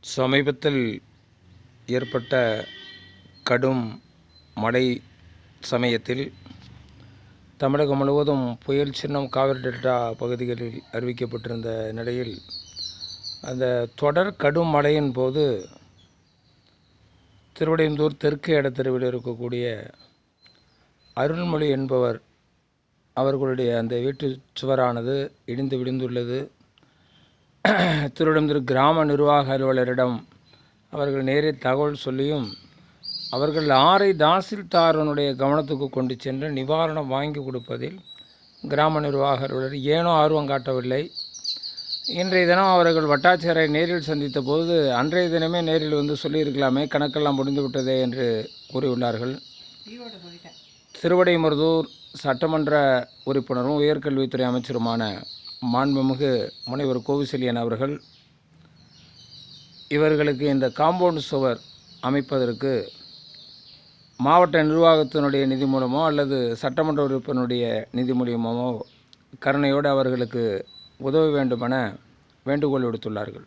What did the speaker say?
சமீபத்தில் ஏற்பட்ட கடும் மழை சமயத்தில் தமிழகம் முழுவதும் புயல் சின்னம் காவிரி டெல்டா பகுதிகளில் அறிவிக்கப்பட்டிருந்த நிலையில் அந்த தொடர் கடும் மழையின் போது திருவடையந்தூர் தெற்கு இடத்தெருவில் இருக்கக்கூடிய அருள்மொழி என்பவர் அவர்களுடைய அந்த வீட்டு சுவரானது இடிந்து விழுந்துள்ளது. திருவிடந்தூர் கிராம நிர்வாக அலுவலரிடம் அவர்கள் நேரில் தகவல் சொல்லியும் அவர்கள் ஆரை தாசில்தாரனுடைய கவனத்துக்கு கொண்டு சென்று நிவாரணம் வாங்கி கொடுப்பதில் கிராம நிர்வாக அலுவலர் ஏனோ ஆர்வம் காட்டவில்லை. இன்றைய தினம் அவர்கள் வட்டாட்சியரை நேரில் சந்தித்த போது அன்றைய தினமே நேரில் வந்து சொல்லியிருக்கலாமே கணக்கெல்லாம் முடிந்து விட்டதே என்று கூறியுள்ளார்கள். திருவடைமருதூர் சட்டமன்ற உறுப்பினரும் உயர்கல்வித்துறை அமைச்சருமான மாண்புமிகு முனைவர் கோவிசெலியன் அவர்கள் இவர்களுக்கு இந்த காம்பவுண்ட் சுவர் அமைப்பதற்கு மாவட்ட நிர்வாகத்தினுடைய நிதி மூலமோ அல்லது சட்டமன்ற உறுப்பினுடைய நிதி மூலியமோ கருணையோடு அவர்களுக்கு உதவ வேண்டுமென வேண்டுகோள் விடுத்துள்ளார்கள்.